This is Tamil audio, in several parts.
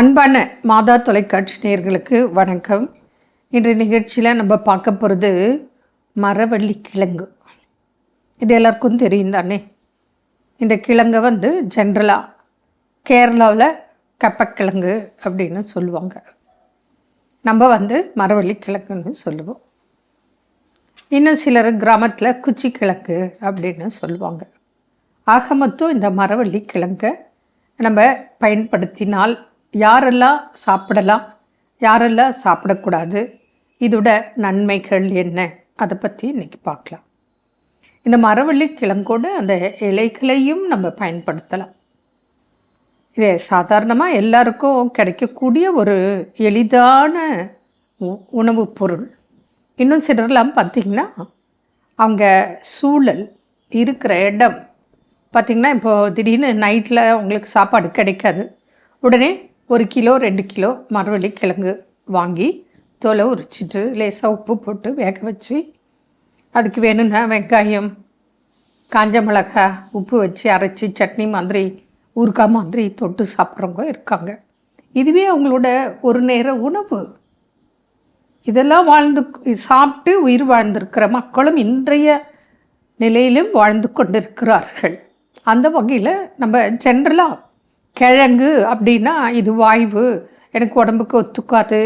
அன்பான மாதா தொலைக்காட்சி நேர்களுக்கு வணக்கம். இன்றைய நிகழ்ச்சியில் நம்ம பார்க்க போகிறது மரவள்ளி கிழங்கு. இது எல்லாருக்கும் தெரியும் தானே? இந்த கிழங்கை வந்து ஜென்ரலாக கேரளாவில் கப்பக்கிழங்கு அப்படின்னு சொல்லுவாங்க. நம்ம வந்து மரவள்ளி கிழங்குன்னு சொல்லுவோம். இன்னும் சிலர் கிராமத்தில் குச்சி கிழங்கு அப்படின்னு சொல்லுவாங்க. ஆக மொத்தம் இந்த மரவள்ளி கிழங்கை நம்ம பயன்படுத்தினால் யாரெல்லாம் சாப்பிடலாம் யாரெல்லாம் சாப்பிடக்கூடாது இதோட நன்மைகள் என்ன? அதை பற்றி இன்றைக்கி பார்க்கலாம். இந்த மரவள்ளி கிழங்கோட அந்த இலைகளையும் நம்ம பயன்படுத்தலாம். இது சாதாரணமாக எல்லாருக்கும் கிடைக்கக்கூடிய ஒரு எளிதான உ- உணவுப் பொருள். இன்னும் சிலர்லாம் பார்த்திங்கன்னா அவங்க சூழல் இருக்கிற இடம் பார்த்திங்கன்னா இப்போது திடீர்னு நைட்டில் உங்களுக்கு சாப்பாடு கிடைக்காது. உடனே ஒரு கிலோ ரெண்டு கிலோ மரவள்ளி கிழங்கு வாங்கி தோலை உரிச்சிட்டு லேசாக உப்பு போட்டு வேக வச்சு அதுக்கு வேணும்னா வெங்காயம் காஞ்ச மிளகா உப்பு வச்சு அரைச்சி சட்னி மாதிரி ஊறுகாய் மாதிரி தொட்டு சாப்பிட்றவங்க இருக்காங்க. இதுவே அவங்களோட ஒரு நேர உணவு. இதெல்லாம் வாழ்ந்து சாப்பிட்டு உயிர் வாழ்ந்திருக்கிற மக்களும் இன்றைய நிலையிலும் வாழ்ந்து கொண்டிருக்கிறார்கள். அந்த வகையில் நம்ம ஜென்ரலாக கிழங்கு அப்படின்னா இது வாய்வு. எனக்கு உடம்புக்கு ஒத்துக்காது.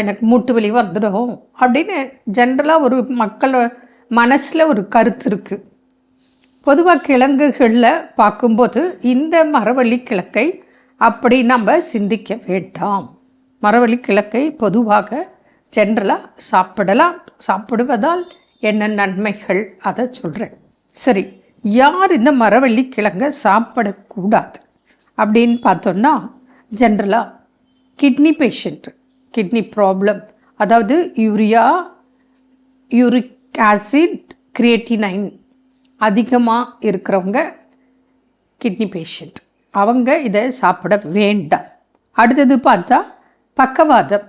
எனக்கு மூட்டு வலி வந்துடும் அப்படின்னு ஜென்ரலாக ஒரு மக்களோட மனசில் ஒரு கருத்து இருக்குது பொதுவாக கிழங்குகளில் பார்க்கும்போது இந்த மரவள்ளி கிழக்கை அப்படி நம்ம சிந்திக்க வேண்டாம். மரவள்ளி கிழக்கை பொதுவாக ஜென்ரலாக சாப்பிடலாம். சாப்பிடுவதால் என்ன நன்மைகள்? அதை சொல்கிறேன் சரி யார் இந்த மரவள்ளி கிழங்கை சாப்பிடக்கூடாது? அப்படின்னு பார்த்தோன்னா ஜென்ரலாக கிட்னி பேஷண்ட்டு கிட்னி ப்ராப்ளம் அதாவது யூரியா யூரிக் ஆசிட் கிரியேட்டினைன் அதிகமாக இருக்கிறவங்க கிட்னி பேஷண்ட் அவங்க இதை சாப்பிட வேண்டாம். அடுத்தது பார்த்தா பக்கவாதம்.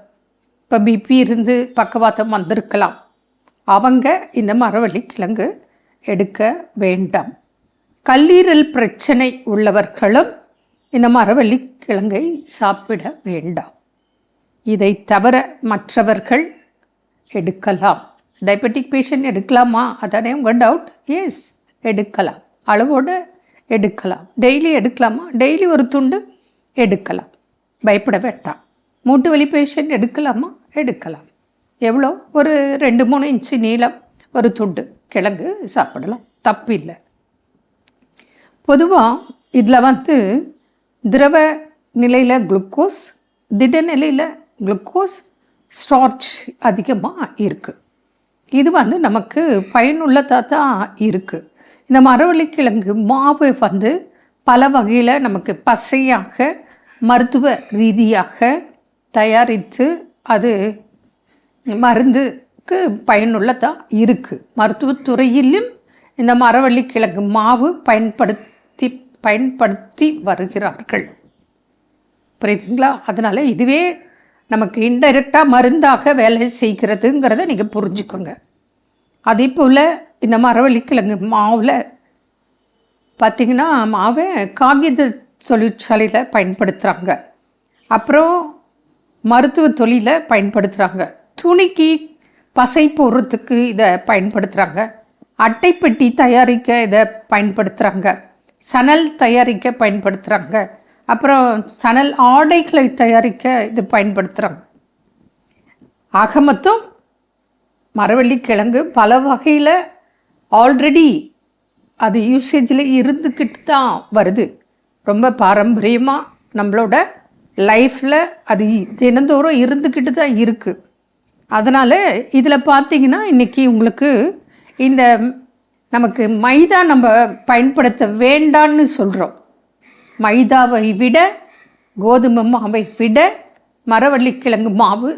இப்போ பிபி இருந்து பக்கவாதம் வந்திருக்கலாம். அவங்க இந்த மரவள்ளி கிழங்கு எடுக்க வேண்டாம். கல்லீரல் பிரச்சனை உள்ளவர்களும் இந்த மரவள்ளி கிழங்கை சாப்பிட வேண்டாம். இதை தவிர மற்றவர்கள் எடுக்கலாம். டயபெட்டிக் பேஷண்ட் எடுக்கலாமா? அதானே உங்கள் டவுட் எஸ் எடுக்கலாம். அளவோடு எடுக்கலாம். டெய்லி எடுக்கலாமா? டெய்லி ஒரு துண்டு எடுக்கலாம். பயப்பட வேண்டாம். மூட்டு வலி பேஷண்ட் எடுக்கலாமா? எடுக்கலாம். எவ்வளோ? ஒரு ரெண்டு மூணு இன்ச்சு நீளம் ஒரு துண்டு கிழங்கு சாப்பிடலாம். தப்பு இல்லை பொதுவாக இதில் வந்து திரவ நிலையில் குளுக்கோஸ் திட நிலையில் குளுக்கோஸ் ஸ்டார்ச் அதிகமாக இருக்குது இது வந்து நமக்கு பயனுள்ளதாக தான் இருக்குது இந்த மரவள்ளிக்கிழங்கு மாவு வந்து பல வகையில் நமக்கு பசையாக மருத்துவ ரீதியாக தயாரித்து அது மருந்துக்கு பயனுள்ளதாக இருக்குது மருத்துவத்துறையிலும் இந்த மரவள்ளிக்கிழங்கு மாவு பயன்படுத்த பயன்படுத்தி வருகிறார்கள். புரியுதுங்களா? அதனால் இதுவே நமக்கு இன்டைரக்டாக மருந்தாக வேலை செய்கிறதுங்கிறத நீங்கள் புரிஞ்சுக்கோங்க. அதே போல் இந்த மரவள்ளிக்கிழங்கு மாவில் பார்த்திங்கன்னா மாவை காகித தொழிற்சாலையில் பயன்படுத்துகிறாங்க அப்புறம் மருத்துவ தொழிலில் பயன்படுத்துகிறாங்க துணிக்கு பசை போடுறதுக்கு இதை பயன்படுத்துகிறாங்க அட்டைப்பெட்டி தயாரிக்க இதை பயன்படுத்துகிறாங்க சணல் தயாரிக்க பயன்படுத்துகிறாங்க அப்புறம் சணல் ஆடைகளை தயாரிக்க இது பயன்படுத்துகிறாங்க ஆக மொத்தம் மரவள்ளி கிழங்கு பல வகையில் ஆல்ரெடி அது யூசேஜில் இருந்துக்கிட்டு தான் வருது. ரொம்ப பாரம்பரியமாக நம்மளோட லைஃப்பில் அது தினந்தோறும் இருந்துக்கிட்டு தான் இருக்குது அதனால் இதில் பார்த்தீங்கன்னா இன்றைக்கி உங்களுக்கு இந்த நமக்கு மைதா நம்ம பயன்படுத்த வேண்டான்னு சொல்கிறோம் மைதாவை விட கோதுமை மாவை விட மரவள்ளிக்கிழங்கு மாவு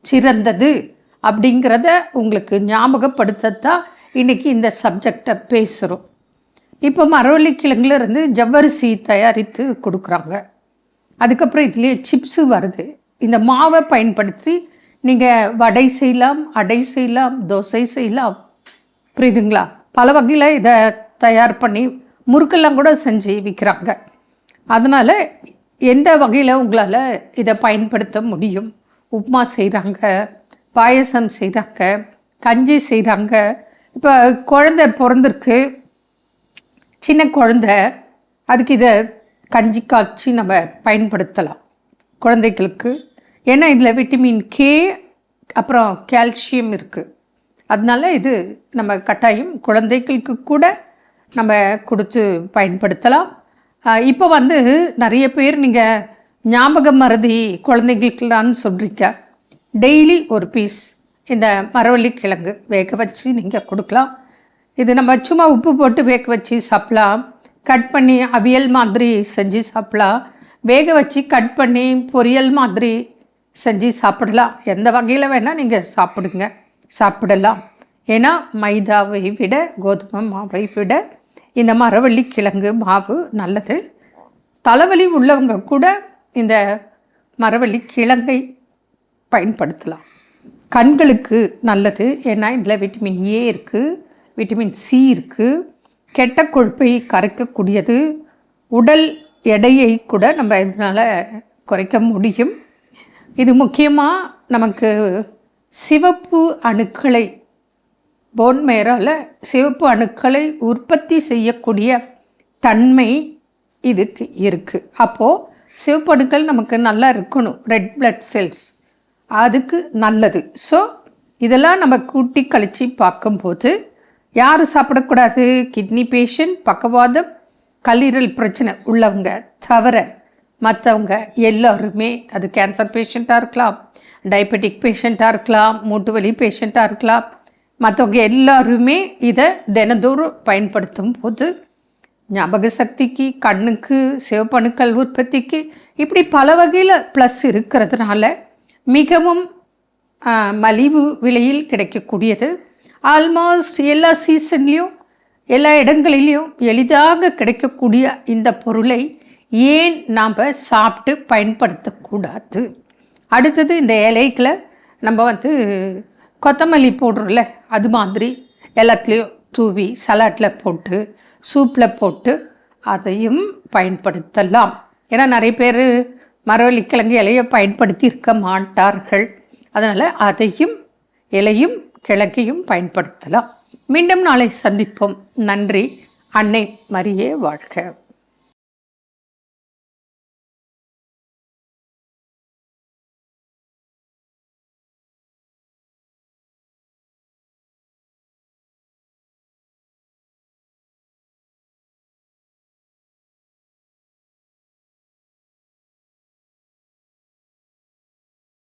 சிறந்தது அப்படிங்கிறத உங்களுக்கு ஞாபகப்படுத்தத்தான் இன்றைக்கி இந்த சப்ஜெக்டை பேசுகிறோம் இப்போ மரவள்ளிக்கிழங்குலேருந்து ஜவ்வரிசி தயாரித்து கொடுக்குறாங்க. அதுக்கப்புறம் இதுலேயே சிப்ஸு வருது. இந்த மாவை பயன்படுத்தி நீங்கள் வடை செய்யலாம் அடை செய்யலாம் தோசை செய்யலாம். புரியுதுங்களா? பல வகையில் இதை தயார் பண்ணி முறுக்கெல்லாம் கூட செஞ்சு விற்கிறாங்க அதனால் எந்த வகையில் உங்களால் இதை பயன்படுத்த முடியும்? உப்புமா செய்கிறாங்க பாயசம் செய்கிறாங்க கஞ்சி செய்கிறாங்க இப்போ குழந்த பிறந்திருக்கு. சின்ன குழந்த அதுக்கு இதை கஞ்சி காய்ச்சி நம்ம பயன்படுத்தலாம் குழந்தைகளுக்கு. ஏன்னா இதில் விட்டமின் கே அப்புறம் கால்சியம் இருக்குது அதனால இது நம்ம கட்டாயம் குழந்தைகளுக்கு கூட நம்ம கொடுத்து பயன்படுத்தலாம். இப்போ வந்து நிறைய பேர் நீங்கள் ஞாபக மருதி குழந்தைங்களுக்குலான்னு சொல்கிறீங்க டெய்லி ஒரு பீஸ் இந்த மரவள்ளி கிழங்கு வேக வச்சு நீங்கள் கொடுக்கலாம். இது நம்ம சும்மா உப்பு போட்டு வேக வச்சு சாப்பிட்லாம். கட் பண்ணி அவியல் மாதிரி செஞ்சு சாப்பிட்லாம். வேக வச்சு கட் பண்ணி பொரியல் மாதிரி செஞ்சு சாப்பிடலாம். எந்த வகையில் வேணால் நீங்கள் சாப்பிடுங்க. சாப்பிடலாம். ஏன்னா மைதாவை விட கோதுமை மாவை விட இந்த மரவள்ளி கிழங்கு மாவு நல்லது. தலைவலி உள்ளவங்க கூட இந்த மரவள்ளி கிழங்கை பயன்படுத்தலாம். கண்களுக்கு நல்லது. ஏன்னா இதில் விட்டமின் ஏ இருக்குது விட்டமின் சி இருக்குது கெட்ட கொழுப்பை கரைக்கக்கூடியது. உடல் எடையை கூட நம்ம இதனால் குறைக்க முடியும். இது முக்கியமாக நமக்கு சிவப்பு அணுக்களை போன்மேரால் சிவப்பு அணுக்களை உற்பத்தி செய்யக்கூடிய தன்மை இதுக்கு இருக்குது அப்போது சிவப்பு அணுக்கள் நமக்கு நல்லா இருக்கணும். ரெட் பிளட் செல்ஸ் அதுக்கு நல்லது. ஸோ இதெல்லாம் நம்ம கூட்டி கழிச்சு பார்க்கும்போது யார் சாப்பிடக்கூடாது. கிட்னி பேஷண்ட் பக்கவாதம் கல்லீரல் பிரச்சனை உள்ளவங்க தவிர மற்றவங்க எல்லோருமே அது கேன்சர் பேஷண்ட்டாக இருக்கலாம் டயபெட்டிக் பேஷண்ட்டாக இருக்கலாம் மூட்டு வலி பேஷண்ட்டாக இருக்கலாம். மற்றவங்க எல்லாருமே இதை தினந்தோறும் பயன்படுத்தும் போது ஞாபக சக்திக்கு கண்ணுக்கு சிவப்பணுக்கள் உற்பத்திக்கு இப்படி பல வகையில் ப்ளஸ் இருக்கிறதுனால மிகவும் மலிவு விலையில் கிடைக்கக்கூடியது. ஆல்மோஸ்ட் எல்லா சீசன்லேயும் எல்லா இடங்களிலையும் எளிதாக கிடைக்கக்கூடிய இந்த பொருளை ஏன் நாம் சாப்பிட்டு பயன்படுத்தக்கூடாது? அடுத்தது இந்த இலைக்கில் நம்ம வந்து கொத்தமல்லி போடுறோம்ல அது மாதிரி எல்லாத்துலேயும் தூவி சலாட்டில் போட்டு சூப்பில் போட்டு அதையும் பயன்படுத்தலாம். ஏன்னா நிறைய பேர் மரவள்ளிக்கிழங்கு இலையை பயன்படுத்தி இருக்க மாட்டார்கள். அதனால் அதையும் இலையும் கிழங்கையும் பயன்படுத்தலாம். மீண்டும் நாளை சந்திப்போம். நன்றி. அன்னை மரியே வாழ்க.